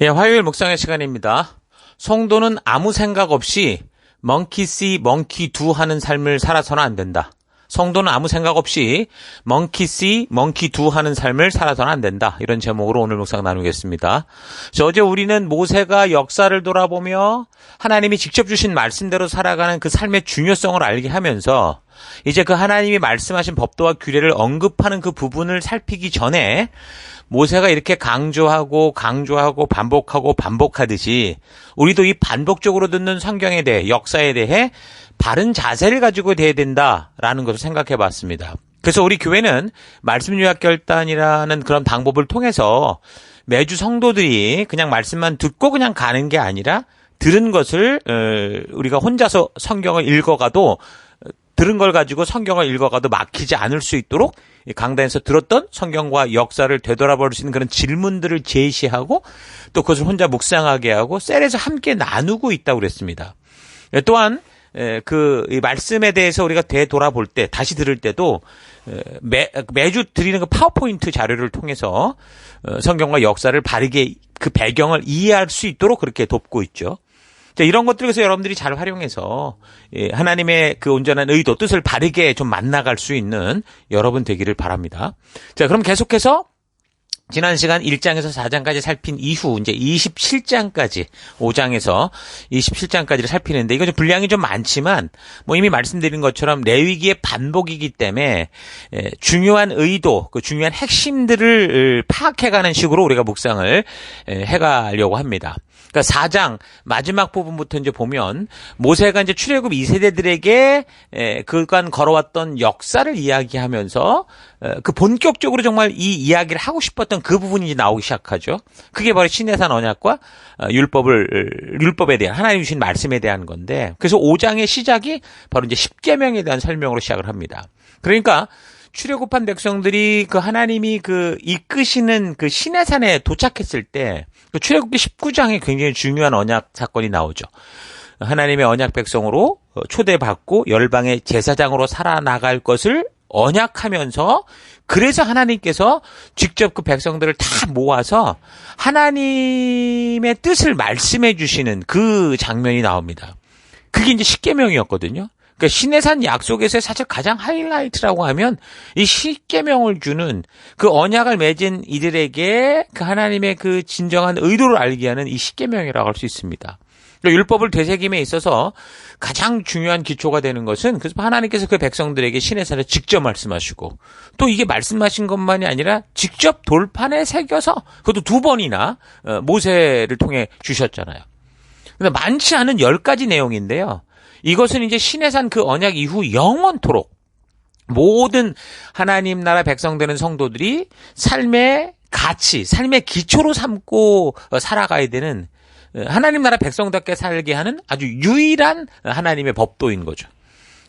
예, 화요일 묵상의 시간입니다. 성도는 아무 생각 없이 멍키 씨, 멍키 두 하는 삶을 살아서는 안 된다. 성도는 아무 생각 없이 멍키 씨, 멍키 두 하는 삶을 살아서는 안 된다. 이런 제목으로 오늘 묵상 나누겠습니다. 자, 어제 우리는 모세가 역사를 돌아보며 하나님이 직접 주신 말씀대로 살아가는 그 삶의 중요성을 알게 하면서 이제 그 하나님이 말씀하신 법도와 규례를 언급하는 그 부분을 살피기 전에 모세가 이렇게 강조하고 강조하고 반복하고 반복하듯이 우리도 이 반복적으로 듣는 성경에 대해 역사에 대해 바른 자세를 가지고 돼야 된다라는 것을 생각해 봤습니다. 그래서 우리 교회는 말씀 요약 결단이라는 그런 방법을 통해서 매주 성도들이 그냥 말씀만 듣고 그냥 가는 게 아니라 들은 것을 어, 우리가 혼자서 성경을 읽어가도 들은 걸 가지고 성경을 읽어가도 막히지 않을 수 있도록 강단에서 들었던 성경과 역사를 되돌아볼 수 있는 그런 질문들을 제시하고 또 그것을 혼자 묵상하게 하고 셀에서 함께 나누고 있다고 그랬습니다. 예, 또한 예, 그 말씀에 대해서 우리가 되돌아볼 때 다시 들을 때도 예, 매, 매주 드리는 그 파워포인트 자료를 통해서 어, 성경과 역사를 바르게 그 배경을 이해할 수 있도록 그렇게 돕고 있죠. 자, 이런 것들에서 여러분들이 잘 활용해서 예, 하나님의 그 온전한 의도, 뜻을 바르게 좀 만나갈 수 있는 여러분 되기를 바랍니다. 자, 그럼 계속해서 지난 시간 1장에서 4장까지 살핀 이후 이제 27장까지 5장에서 27장까지를 살피는데 이거 좀 분량이 좀 많지만 뭐 이미 말씀드린 것처럼 레위기의 반복이기 때문에 중요한 의도, 그 중요한 핵심들을 파악해가는 식으로 우리가 묵상을 해가려고 합니다. 그러니까 4장 마지막 부분부터 이제 보면 모세가 이제 출애굽 2세대들에게 그간 걸어왔던 역사를 이야기하면서 그 본격적으로 정말 이 이야기를 하고 싶었던 그 부분이 이제 나오기 시작하죠. 그게 바로 신해산 언약과 어, 율법을 율법에 대한 하나님 주신 말씀에 대한 건데 그래서 5장의 시작이 바로 이제 10계명에 대한 설명으로 시작을 합니다. 그러니까 출애굽한 백성들이 그 하나님이 그 이끄시는 그 시내산에 도착했을 때 그 출애굽기 19장에 굉장히 중요한 언약 사건이 나오죠. 하나님의 언약 백성으로 초대받고 열방의 제사장으로 살아나갈 것을 언약하면서 그래서 하나님께서 직접 그 백성들을 다 모아서 하나님의 뜻을 말씀해 주시는 그 장면이 나옵니다. 그게 이제 십계명이었거든요. 그러니까 신해산 약속에서 사실 가장 하이라이트라고 하면 이 십계명을 주는 그 언약을 맺은 이들에게 그 하나님의 그 진정한 의도를 알게 하는 이 십계명이라고 할 수 있습니다. 율법을 되새김에 있어서 가장 중요한 기초가 되는 것은 그래서 하나님께서 그 백성들에게 신의 산을 직접 말씀하시고 또 이게 말씀하신 것만이 아니라 직접 돌판에 새겨서 그것도 두 번이나 어, 모세를 통해 주셨잖아요. 근데 많지 않은 열 가지 내용인데요. 이것은 이제 신의 산 그 언약 이후 영원토록 모든 하나님 나라 백성 되는 성도들이 삶의 가치, 삶의 기초로 삼고 살아가야 되는 하나님 나라 백성답게 살게 하는 아주 유일한 하나님의 법도인 거죠.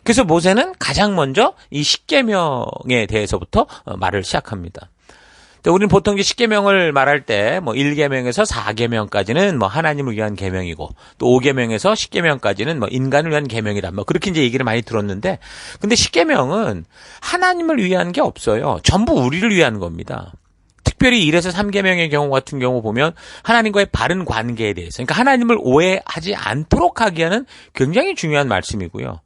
그래서 모세는 가장 먼저 이 십계명에 대해서부터 말을 시작합니다. 우리는 보통 십계명을 말할 때 뭐 1계명에서 4계명까지는 뭐 하나님을 위한 계명이고 또 5계명에서 10계명까지는 뭐 인간을 위한 계명이다. 뭐 그렇게 이제 얘기를 많이 들었는데 근데 십계명은 하나님을 위한 게 없어요. 전부 우리를 위한 겁니다. 특별히 1에서 3계명의 경우 같은 경우 보면 하나님과의 바른 관계에 대해서 그러니까 하나님을 오해하지 않도록 하게 하는 굉장히 중요한 말씀이고요.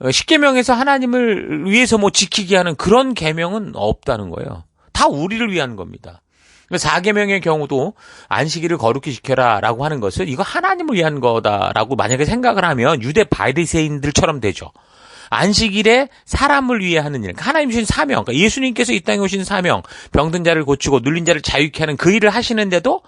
10계명에서 어, 하나님을 위해서 뭐 지키게 하는 그런 계명은 없다는 거예요. 다 우리를 위한 겁니다. 4계명의 경우도 안식일을 거룩히 지켜라라고 하는 것을 이거 하나님을 위한 거다라고 만약에 생각을 하면 유대 바리새인들처럼 되죠. 안식일에 사람을 위해 하는 일, 그러니까 하나님 주신 사명, 그러니까 예수님께서 이 땅에 오신 사명, 병든 자를 고치고 눌린 자를 자유케 하는 그 일을 하시는데도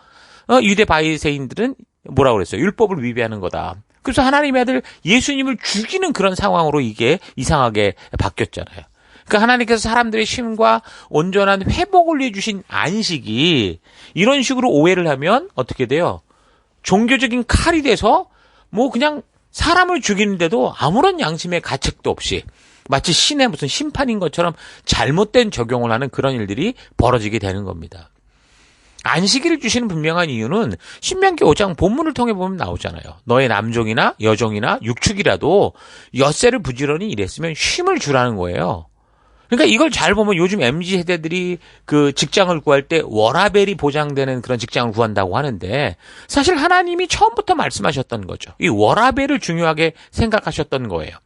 어, 유대 바이세인들은 뭐라고 그랬어요? 율법을 위배하는 거다. 그래서 하나님의 아들 예수님을 죽이는 그런 상황으로 이게 이상하게 바뀌었잖아요. 그러니까 하나님께서 사람들의 쉼과 온전한 회복을 위해 주신 안식이 이런 식으로 오해를 하면 어떻게 돼요? 종교적인 칼이 돼서 뭐 그냥 사람을 죽이는데도 아무런 양심의 가책도 없이 마치 신의 무슨 심판인 것처럼 잘못된 적용을 하는 그런 일들이 벌어지게 되는 겁니다. 안식일을 주시는 분명한 이유는 신명기 5장 본문을 통해 보면 나오잖아요. 너의 남종이나 여종이나 육축이라도 엿새를 부지런히 일했으면 쉼을 주라는 거예요. 그러니까 이걸 잘 보면 요즘 MZ 세대들이 그 직장을 구할 때 워라벨이 보장되는 그런 직장을 구한다고 하는데 사실 하나님이 처음부터 말씀하셨던 거죠. 이 워라벨을 중요하게 생각하셨던 거예요.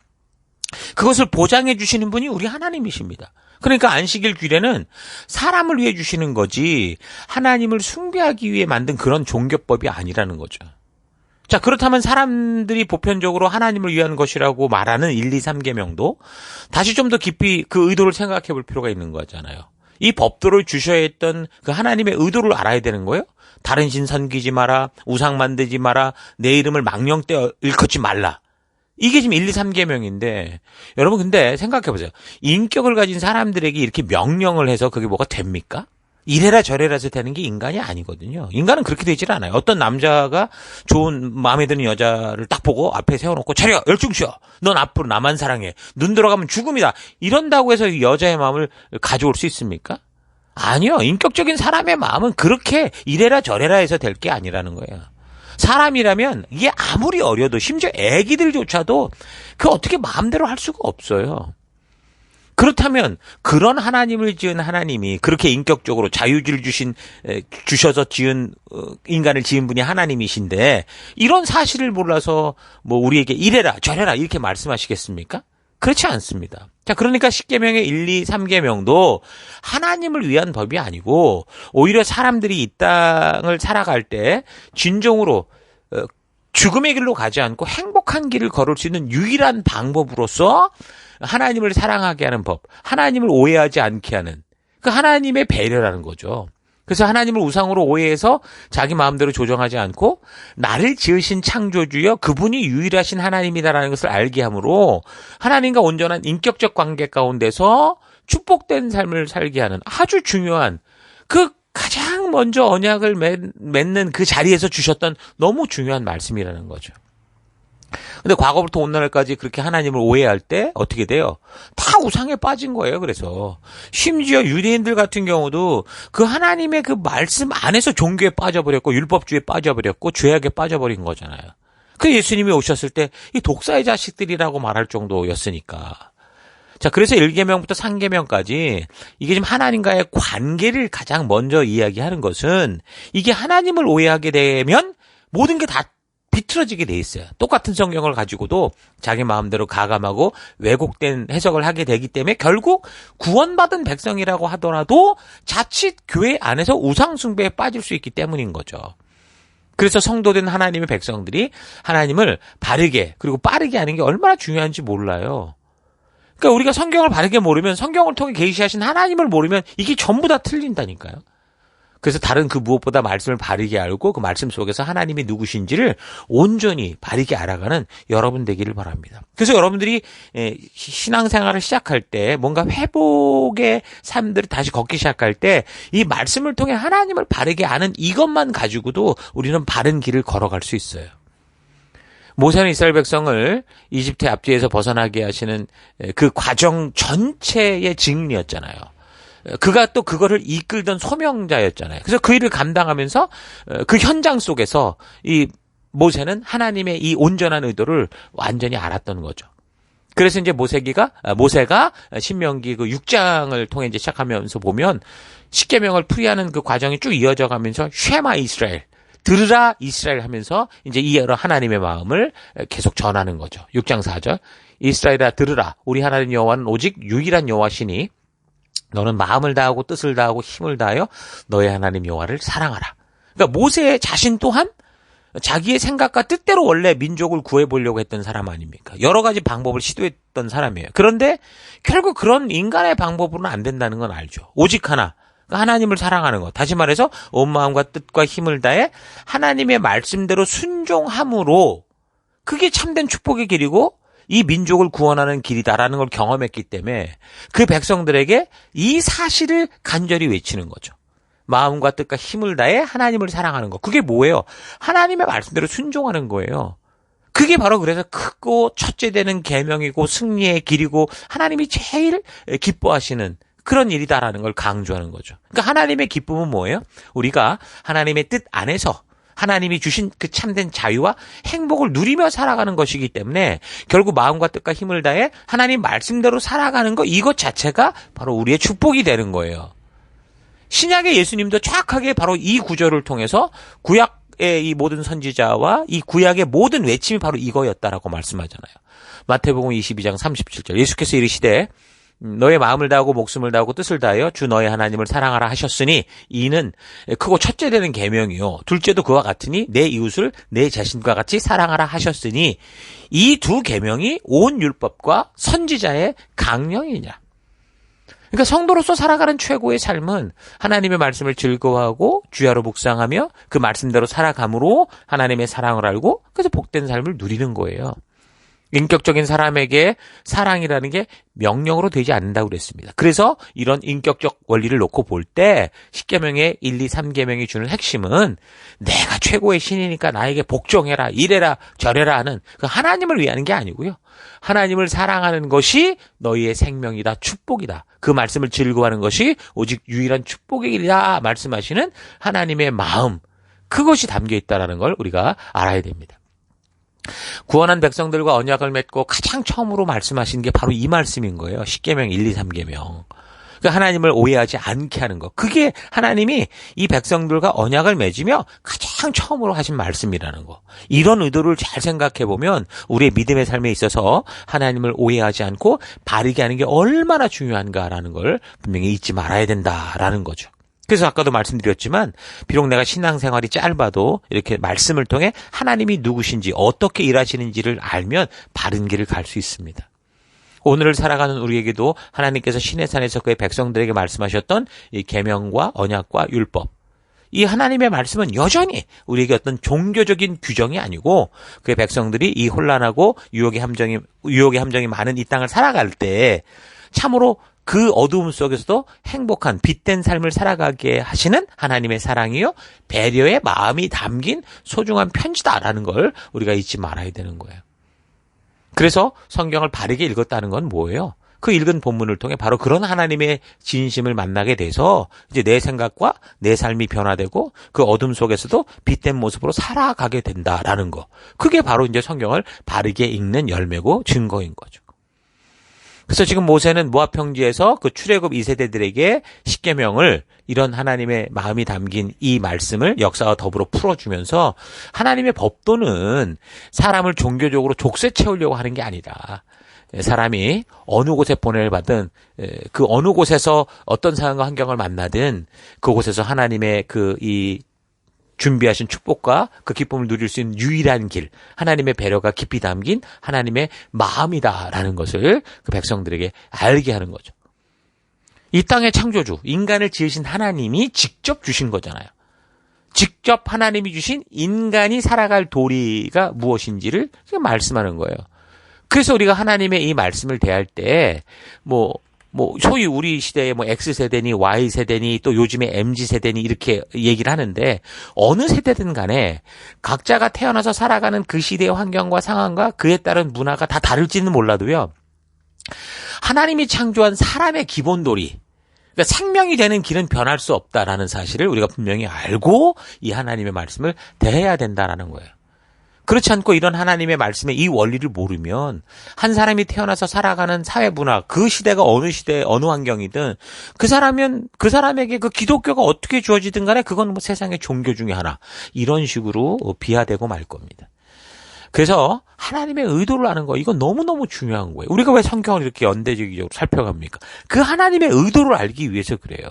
그것을 보장해 주시는 분이 우리 하나님이십니다. 그러니까 안식일 규례는 사람을 위해 주시는 거지 하나님을 숭배하기 위해 만든 그런 종교법이 아니라는 거죠. 자, 그렇다면 사람들이 보편적으로 하나님을 위한 것이라고 말하는 1, 2, 3계명도 다시 좀 더 깊이 그 의도를 생각해 볼 필요가 있는 거잖아요. 이 법도를 주셔야 했던 그 하나님의 의도를 알아야 되는 거예요. 다른 신 섬기지 마라, 우상 만들지 마라, 내 이름을 망령되어 일컫지 말라. 이게 지금 1, 2, 3계명인데 여러분 근데 생각해 보세요. 인격을 가진 사람들에게 이렇게 명령을 해서 그게 뭐가 됩니까? 이래라 저래라 해서 되는 게 인간이 아니거든요. 인간은 그렇게 되질 않아요. 어떤 남자가 좋은 마음에 드는 여자를 딱 보고 앞에 세워놓고 차려 열중 쉬어. 넌 앞으로 나만 사랑해. 눈 들어가면 죽음이다. 이런다고 해서 여자의 마음을 가져올 수 있습니까? 아니요. 인격적인 사람의 마음은 그렇게 이래라 저래라 해서 될 게 아니라는 거예요. 사람이라면 이게 아무리 어려도 심지어 애기들조차도 그 어떻게 마음대로 할 수가 없어요. 그렇다면 그런 하나님을 지은 하나님이 그렇게 인격적으로 자유주를 주신 주셔서 지은 어, 인간을 지은 분이 하나님이신데 이런 사실을 몰라서 뭐 우리에게 이래라 저래라 이렇게 말씀하시겠습니까? 그렇지 않습니다. 자, 그러니까 10계명의 1, 2, 3계명도 하나님을 위한 법이 아니고 오히려 사람들이 이 땅을 살아갈 때 진정으로 어, 죽음의 길로 가지 않고 행복한 길을 걸을 수 있는 유일한 방법으로서 하나님을 사랑하게 하는 법, 하나님을 오해하지 않게 하는 그 하나님의 배려라는 거죠. 그래서 하나님을 우상으로 오해해서 자기 마음대로 조정하지 않고 나를 지으신 창조주여 그분이 유일하신 하나님이다라는 것을 알게 함으로 하나님과 온전한 인격적 관계 가운데서 축복된 삶을 살게 하는 아주 중요한 그 가장 먼저 언약을 맺는 그 자리에서 주셨던 너무 중요한 말씀이라는 거죠. 근데 과거부터 오늘날까지 그렇게 하나님을 오해할 때 어떻게 돼요? 다 우상에 빠진 거예요. 그래서 심지어 유대인들 같은 경우도 그 하나님의 그 말씀 안에서 종교에 빠져버렸고 율법주의에 빠져버렸고 죄악에 빠져버린 거잖아요. 그 예수님이 오셨을 때 이 독사의 자식들이라고 말할 정도였으니까. 자, 그래서 1계명부터 3계명까지 이게 지금 하나님과의 관계를 가장 먼저 이야기하는 것은 이게 하나님을 오해하게 되면 모든 게 다 비틀어지게 돼 있어요. 똑같은 성경을 가지고도 자기 마음대로 가감하고 왜곡된 해석을 하게 되기 때문에 결국 구원받은 백성이라고 하더라도 자칫 교회 안에서 우상숭배에 빠질 수 있기 때문인 거죠. 그래서 성도된 하나님의 백성들이 하나님을 바르게 그리고 빠르게 하는 게 얼마나 중요한지 몰라요. 그러니까 우리가 성경을 바르게 모르면 성경을 통해 계시하신 하나님을 모르면 이게 전부 다 틀린다니까요. 그래서 다른 그 무엇보다 말씀을 바르게 알고 그 말씀 속에서 하나님이 누구신지를 온전히 바르게 알아가는 여러분 되기를 바랍니다. 그래서 여러분들이 신앙생활을 시작할 때 뭔가 회복의 삶들을 다시 걷기 시작할 때 이 말씀을 통해 하나님을 바르게 아는 이것만 가지고도 우리는 바른 길을 걸어갈 수 있어요. 모세는 이스라엘 백성을 이집트 앞뒤에서 벗어나게 하시는 그 과정 전체의 증인이었잖아요. 그가 또 그거를 이끌던 소명자였잖아요. 그래서 그 일을 감당하면서 어, 그 현장 속에서 이 모세는 하나님의 이 온전한 의도를 완전히 알았던 거죠. 그래서 이제 모세기가 아, 모세가 신명기 그 6장을 통해 이제 시작하면서 보면 십계명을 풀이하는 그 과정이 쭉 이어져 가면서 쉐마 이스라엘 들으라 이스라엘 하면서 이제 이 하나님의 마음을 계속 전하는 거죠. 6장 4절 이스라엘아 들으라 우리 하나님 여호와는 오직 유일한 여호와시니 너는 마음을 다하고 뜻을 다하고 힘을 다하여 너의 하나님 여호와를 사랑하라. 그러니까 모세 자신 또한 자기의 생각과 뜻대로 원래 민족을 구해 보려고 했던 사람 아닙니까? 여러 가지 방법을 시도했던 사람이에요. 그런데 결국 그런 인간의 방법으로는 안 된다는 건 알죠. 오직 하나. 그러니까 하나님을 사랑하는 것. 다시 말해서 온 마음과 뜻과 힘을 다해 하나님의 말씀대로 순종함으로 그게 참된 축복의 길이고 이 민족을 구원하는 길이다라는 걸 경험했기 때문에 그 백성들에게 이 사실을 간절히 외치는 거죠. 마음과 뜻과 힘을 다해 하나님을 사랑하는 것. 그게 뭐예요? 하나님의 말씀대로 순종하는 거예요. 그게 바로 그래서 크고 첫째 되는 계명이고 승리의 길이고 하나님이 제일 기뻐하시는 그런 일이다라는 걸 강조하는 거죠. 그러니까 하나님의 기쁨은 뭐예요? 우리가 하나님의 뜻 안에서 하나님이 주신 그 참된 자유와 행복을 누리며 살아가는 것이기 때문에 결국 마음과 뜻과 힘을 다해 하나님 말씀대로 살아가는 것 이것 자체가 바로 우리의 축복이 되는 거예요. 신약의 예수님도 정확하게 바로 이 구절을 통해서 구약의 이 모든 선지자와 이 구약의 모든 외침이 바로 이거였다라고 말씀하잖아요. 마태복음 22장 37절 예수께서 이르시되 음, 너의 마음을 다하고 목숨을 다하고 뜻을 다하여 주 너의 하나님을 사랑하라 하셨으니 이는 크고 첫째 되는 계명이요 둘째도 그와 같으니 내 이웃을 내 자신과 같이 사랑하라 하셨으니 이 두 계명이 온 율법과 선지자의 강령이냐 그러니까 성도로서 살아가는 최고의 삶은 하나님의 말씀을 즐거워하고 주야로 묵상하며 그 말씀대로 살아감으로 하나님의 사랑을 알고 그래서 복된 삶을 누리는 거예요. 인격적인 사람에게 사랑이라는 게 명령으로 되지 않는다고 그랬습니다. 그래서 이런 인격적 원리를 놓고 볼때 십계명의 1, 2, 3계명이 주는 핵심은 내가 최고의 신이니까 나에게 복종해라, 이래라, 저래라 하는 그 하나님을 위하는 게 아니고요. 하나님을 사랑하는 것이 너희의 생명이다, 축복이다. 그 말씀을 즐거워하는 것이 오직 유일한 축복이다 말씀하시는 하나님의 마음 그것이 담겨 있다라는 걸 우리가 알아야 됩니다. 구원한 백성들과 언약을 맺고 가장 처음으로 말씀하신 게 바로 이 말씀인 거예요. 10계명 1, 2, 3계명. 그 하나님을 오해하지 않게 하는 것. 그게 하나님이 이 백성들과 언약을 맺으며 가장 처음으로 하신 말씀이라는 거. 이런 의도를 잘 생각해 보면 우리의 믿음의 삶에 있어서 하나님을 오해하지 않고 바르게 하는 게 얼마나 중요한가라는 걸 분명히 잊지 말아야 된다라는 거죠. 그래서 아까도 말씀드렸지만 비록 내가 신앙생활이 짧아도 이렇게 말씀을 통해 하나님이 누구신지 어떻게 일하시는지를 알면 바른 길을 갈 수 있습니다. 오늘을 살아가는 우리에게도 하나님께서 신의 산에서 그의 백성들에게 말씀하셨던 이 계명과 언약과 율법 이 하나님의 말씀은 여전히 우리에게 어떤 종교적인 규정이 아니고 그의 백성들이 이 혼란하고 유혹의 함정이 유혹의 함정이 많은 이 땅을 살아갈 때 참으로 그 어두움 속에서도 행복한 빛된 삶을 살아가게 하시는 하나님의 사랑이요 배려의 마음이 담긴 소중한 편지다라는 걸 우리가 잊지 말아야 되는 거예요. 그래서 성경을 바르게 읽었다는 건 뭐예요? 그 읽은 본문을 통해 바로 그런 하나님의 진심을 만나게 돼서 이제 내 생각과 내 삶이 변화되고 그 어둠 속에서도 빛된 모습으로 살아가게 된다라는 거. 그게 바로 이제 성경을 바르게 읽는 열매고 증거인 거죠. 그래서 지금 모세는 모압 평지에서 그 출애굽 2세대들에게 십계명을 이런 하나님의 마음이 담긴 이 말씀을 역사와 더불어 풀어주면서 하나님의 법도는 사람을 종교적으로 족쇄 채우려고 하는 게 아니라 사람이 어느 곳에 보내를 받든 그 어느 곳에서 어떤 상황과 환경을 만나든 그곳에서 하나님의 그 이 준비하신 축복과 그 기쁨을 누릴 수 있는 유일한 길, 하나님의 배려가 깊이 담긴 하나님의 마음이다라는 것을 그 백성들에게 알게 하는 거죠. 이 땅의 창조주, 인간을 지으신 하나님이 직접 주신 거잖아요. 직접 하나님이 주신 인간이 살아갈 도리가 무엇인지를 말씀하는 거예요. 그래서 우리가 하나님의 이 말씀을 대할 때, 뭐, 뭐 소위 우리 시대에 뭐 X세대니 Y세대니 또 요즘에 MZ세대니 이렇게 얘기를 하는데 어느 세대든 간에 각자가 태어나서 살아가는 그 시대의 환경과 상황과 그에 따른 문화가 다 다를지는 몰라도요. 하나님이 창조한 사람의 기본 도리 그러니까 생명이 되는 길은 변할 수 없다라는 사실을 우리가 분명히 알고 이 하나님의 말씀을 대해야 된다라는 거예요. 그렇지 않고 이런 하나님의 말씀의 이 원리를 모르면 한 사람이 태어나서 살아가는 사회 문화, 그 시대가 어느 시대, 어느 환경이든 그 사람은 그 사람에게 그 기독교가 어떻게 주어지든 간에 그건 뭐 세상의 종교 중에 하나. 이런 식으로 비하되고 말 겁니다. 그래서 하나님의 의도를 아는 거 이건 너무너무 중요한 거예요. 우리가 왜 성경을 이렇게 연대적으로 살펴갑니까? 그 하나님의 의도를 알기 위해서 그래요.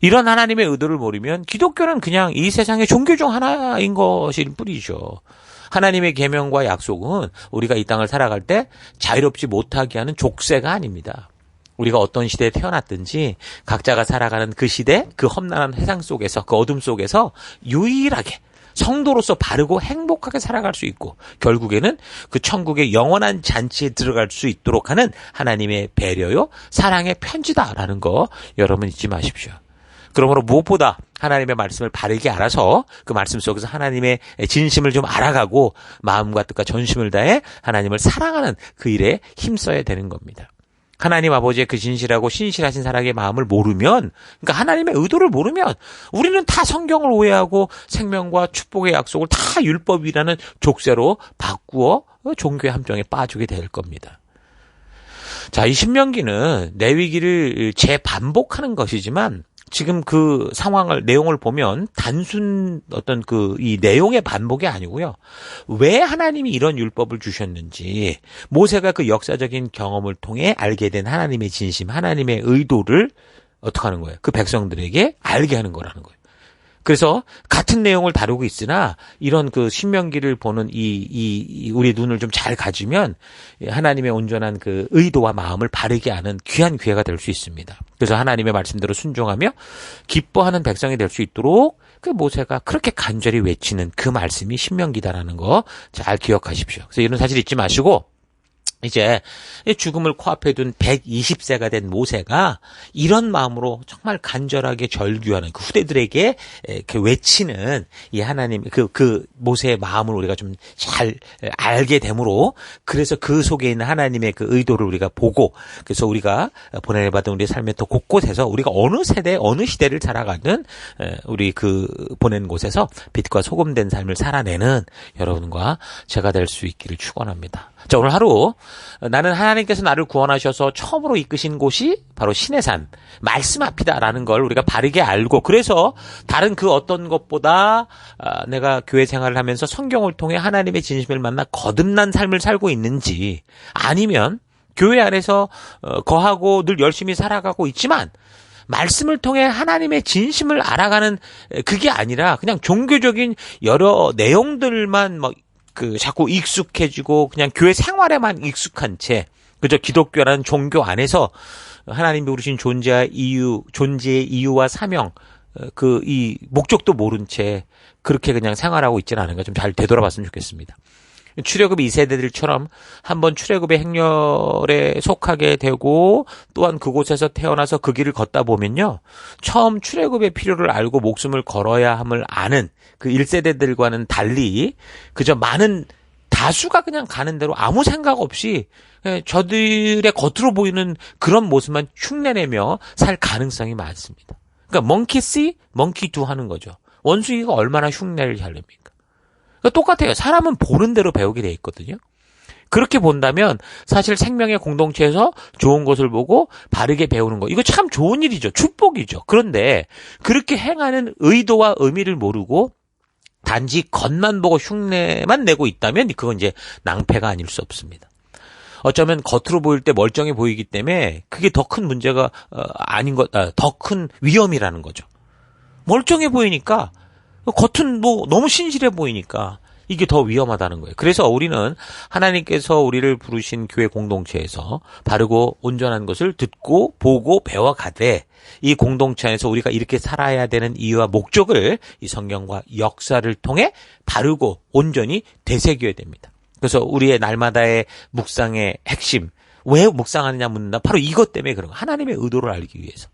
이런 하나님의 의도를 모르면 기독교는 그냥 이 세상의 종교 중 하나인 것일 뿐이죠. 하나님의 계명과 약속은 우리가 이 땅을 살아갈 때 자유롭지 못하게 하는 족쇄가 아닙니다. 우리가 어떤 시대에 태어났든지 각자가 살아가는 그 시대, 그 험난한 세상 속에서, 그 어둠 속에서 유일하게 성도로서 바르고 행복하게 살아갈 수 있고 결국에는 그 천국의 영원한 잔치에 들어갈 수 있도록 하는 하나님의 배려요, 사랑의 편지다라는 거 여러분 잊지 마십시오. 그러므로 무엇보다 하나님의 말씀을 바르게 알아서 그 말씀 속에서 하나님의 진심을 좀 알아가고 마음과 뜻과 전심을 다해 하나님을 사랑하는 그 일에 힘써야 되는 겁니다. 하나님 아버지의 그 진실하고 신실하신 사랑의 마음을 모르면, 그러니까 하나님의 의도를 모르면 우리는 다 성경을 오해하고 생명과 축복의 약속을 다 율법이라는 족쇄로 바꾸어 종교의 함정에 빠지게 될 겁니다. 자, 이 신명기는 내위기를 재반복하는 것이지만 지금 그 상황을 내용을 보면 단순 어떤 그 이 내용의 반복이 아니고요. 왜 하나님이 이런 율법을 주셨는지 모세가 그 역사적인 경험을 통해 알게 된 하나님의 진심, 하나님의 의도를 어떻게 하는 거예요? 그 백성들에게 알게 하는 거라는 거예요. 그래서 같은 내용을 다루고 있으나 이런 그 신명기를 보는 이, 이, 이 우리 눈을 좀 잘 가지면 하나님의 온전한 그 의도와 마음을 바르게 아는 귀한 기회가 될 수 있습니다. 그래서 하나님의 말씀대로 순종하며 기뻐하는 백성이 될 수 있도록 그 모세가 그렇게 간절히 외치는 그 말씀이 신명기다라는 거 잘 기억하십시오. 그래서 이런 사실 잊지 마시고 이제 죽음을 코앞에 둔 120세가 된 모세가 이런 마음으로 정말 간절하게 절규하는 그 후대들에게 그 외치는 이 하나님 그, 그 모세의 마음을 우리가 좀 잘 알게 되므로 그래서 그 속에 있는 하나님의 그 의도를 우리가 보고 그래서 우리가 보내를 받은 우리의 삶의 또 곳곳에서 우리가 어느 세대 어느 시대를 살아가든 우리 그 보낸 곳에서 빛과 소금된 삶을 살아내는 여러분과 제가 될 수 있기를 축원합니다. 자 오늘 하루 나는 하나님께서 나를 구원하셔서 처음으로 이끄신 곳이 바로 신의 산, 말씀 앞이다라는 걸 우리가 바르게 알고 그래서 다른 그 어떤 것보다 아, 내가 교회 생활을 하면서 성경을 통해 하나님의 진심을 만나 거듭난 삶을 살고 있는지 아니면 교회 안에서 어, 거하고 늘 열심히 살아가고 있지만 말씀을 통해 하나님의 진심을 알아가는 그게 아니라 그냥 종교적인 여러 내용들만 막 그 자꾸 익숙해지고 그냥 교회 생활에만 익숙한 채 그저 기독교라는 종교 안에서 하나님이 부르신 존재의 이유, 존재의 이유와 사명, 어, 그이 목적도 모른 채 그렇게 그냥 생활하고 있지는 않은가 좀 잘 되돌아봤으면 좋겠습니다. 출애굽 2세대들처럼 한번 출애굽의 행렬에 속하게 되고 또한 그곳에서 태어나서 그 길을 걷다 보면요. 처음 출애굽의 필요를 알고 목숨을 걸어야 함을 아는 그 1세대들과는 달리 그저 많은 다수가 그냥 가는 대로 아무 생각 없이 저들의 겉으로 보이는 그런 모습만 흉내내며 살 가능성이 많습니다. 그러니까 멍키 씨, 멍키 두 하는 거죠. 원숭이가 얼마나 흉내를 잘 냅니까? 그러니까 똑같아요. 사람은 보는 대로 배우게 돼 있거든요. 그렇게 본다면 사실 생명의 공동체에서 좋은 것을 보고 바르게 배우는 거 이거 참 좋은 일이죠. 축복이죠. 그런데 그렇게 행하는 의도와 의미를 모르고 단지 겉만 보고 흉내만 내고 있다면 그건 이제 낭패가 아닐 수 없습니다. 어쩌면 겉으로 보일 때 멀쩡해 보이기 때문에 그게 더 큰 문제가 어, 아닌 것, 아, 더큰 위험이라는 거죠. 멀쩡해 보이니까 겉은 뭐 너무 신실해 보이니까 이게 더 위험하다는 거예요. 그래서 우리는 하나님께서 우리를 부르신 교회 공동체에서 바르고 온전한 것을 듣고 보고 배워가되 이 공동체 안에서 우리가 이렇게 살아야 되는 이유와 목적을 이 성경과 역사를 통해 바르고 온전히 되새겨야 됩니다. 그래서 우리의 날마다의 묵상의 핵심 왜 묵상하느냐 묻는다. 바로 이것 때문에 그런 거. 하나님의 의도를 알기 위해서.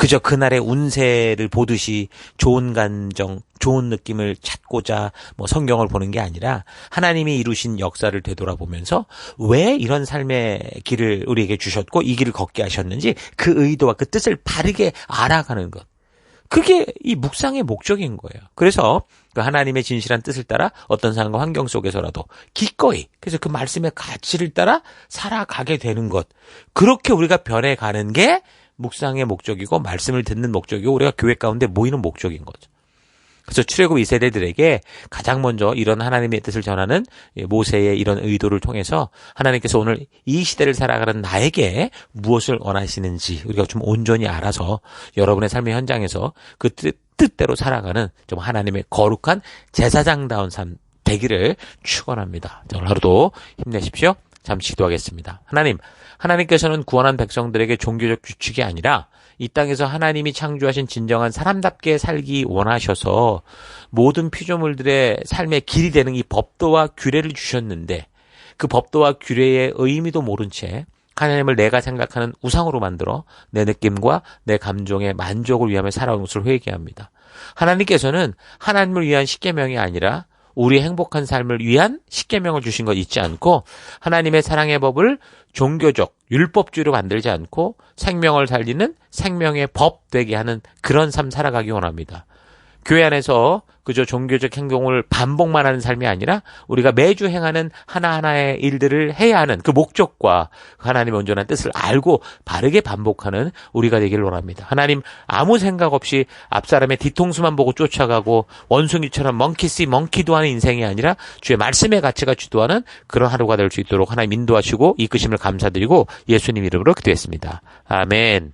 그저 그날의 운세를 보듯이 좋은 감정, 좋은 느낌을 찾고자 뭐 성경을 보는 게 아니라 하나님이 이루신 역사를 되돌아보면서 왜 이런 삶의 길을 우리에게 주셨고 이 길을 걷게 하셨는지 그 의도와 그 뜻을 바르게 알아가는 것. 그게 이 묵상의 목적인 거예요. 그래서 그 하나님의 진실한 뜻을 따라 어떤 상황과 환경 속에서라도 기꺼이 그래서 그 말씀의 가치를 따라 살아가게 되는 것. 그렇게 우리가 변해가는 게 묵상의 목적이고 말씀을 듣는 목적이고 우리가 교회 가운데 모이는 목적인 거죠. 그래서 출애굽 2세대들에게 가장 먼저 이런 하나님의 뜻을 전하는 모세의 이런 의도를 통해서 하나님께서 오늘 이 시대를 살아가는 나에게 무엇을 원하시는지 우리가 좀 온전히 알아서 여러분의 삶의 현장에서 그 뜻, 뜻대로 살아가는 좀 하나님의 거룩한 제사장다운 삶 되기를 축원합니다. 오늘 하루도 힘내십시오. 잠시 기도하겠습니다. 하나님, 하나님께서는 구원한 백성들에게 종교적 규칙이 아니라 이 땅에서 하나님이 창조하신 진정한 사람답게 살기 원하셔서 모든 피조물들의 삶의 길이 되는 이 법도와 규례를 주셨는데 그 법도와 규례의 의미도 모른 채 하나님을 내가 생각하는 우상으로 만들어 내 느낌과 내 감정의 만족을 위하며 살아온 것을 회개합니다. 하나님께서는 하나님을 위한 십계명이 아니라 우리 행복한 삶을 위한 십계명을 주신 것 잊지 않고 하나님의 사랑의 법을 종교적 율법주의로 만들지 않고 생명을 살리는 생명의 법 되게 하는 그런 삶 살아가기 원합니다. 교회 안에서 그저 종교적 행동을 반복만 하는 삶이 아니라 우리가 매주 행하는 하나하나의 일들을 해야 하는 그 목적과 하나님의 온전한 뜻을 알고 바르게 반복하는 우리가 되기를 원합니다. 하나님 아무 생각 없이 앞사람의 뒤통수만 보고 쫓아가고 원숭이처럼 멍키씨 멍키도 하는 인생이 아니라 주의 말씀의 가치가 주도하는 그런 하루가 될 수 있도록 하나님 인도하시고 이끄심을 감사드리고 예수님 이름으로 기도했습니다. 아멘.